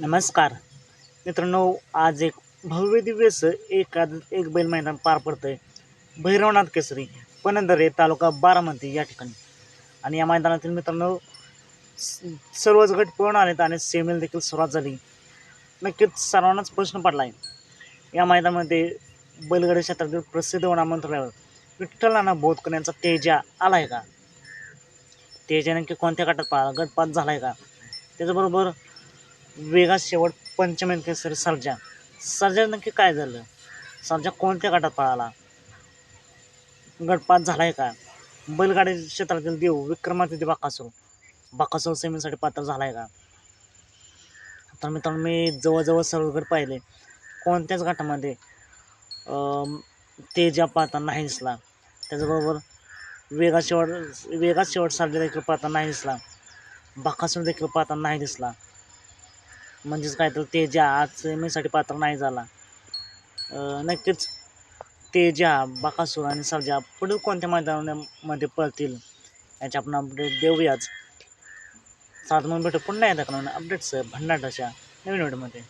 नमस्कार. मित्रांनो आज एक भव्य दिव्य एकाद एक बैल मैदान पार पडतं आहे भैरवनाथ केसरी पणंदरे तालुका बारामती या ठिकाणी. आणि या मैदानातील मित्रांनो स- सर्वच गट पूर्ण आलेत आणि सेमील देखील सुरुवात झाली. नक्कीच सर्वांनाच प्रश्न पडला आहे या मैदानामध्ये बैलगाडी क्षेत्रातील प्रसिद्ध होणार मंत्रालयावर विठ्ठल नाना बोधकर यांचा तेजा आला आहे का? तेजा नक्की कोणत्या गटात पा गटपात झाला आहे का? त्याच्याबरोबर वेगात शेवट पंचमेन सर सर्जा. सर्जा नक्की काय झालं? सर्जा कोणत्या गटात पळाला? गटपात झालाय का? बैलगाडी क्षेत्रातील देव विक्रमादित्य बाकासूर. बाकासूर सेमीसाठी पात्र झालाय का? तर मित्रांनो मी जवळजवळ सर्व गट पाहिले. कोणत्याच गटामध्ये ते तेजा पाहता नाही दिसला त्याचबरोबर वेगात शेवट वेगात शेवट सर्जा देखील पाहताना नाही दिसला बाकासूर देखील पाहता नाही दिसला म्हणजेच काय तर तेजा आज सेमीसाठी पात्र नाही झाला. नक्कीच तेजा बाकासूर आणि सर्जा पुढील कोणत्या मैदानामध्ये पळतील याचे आपण अपडेट देऊयाच. सात मग भेटू पुन्हा एकदा अपडेट्स भन्नाट नवीन व्हिडिओमध्ये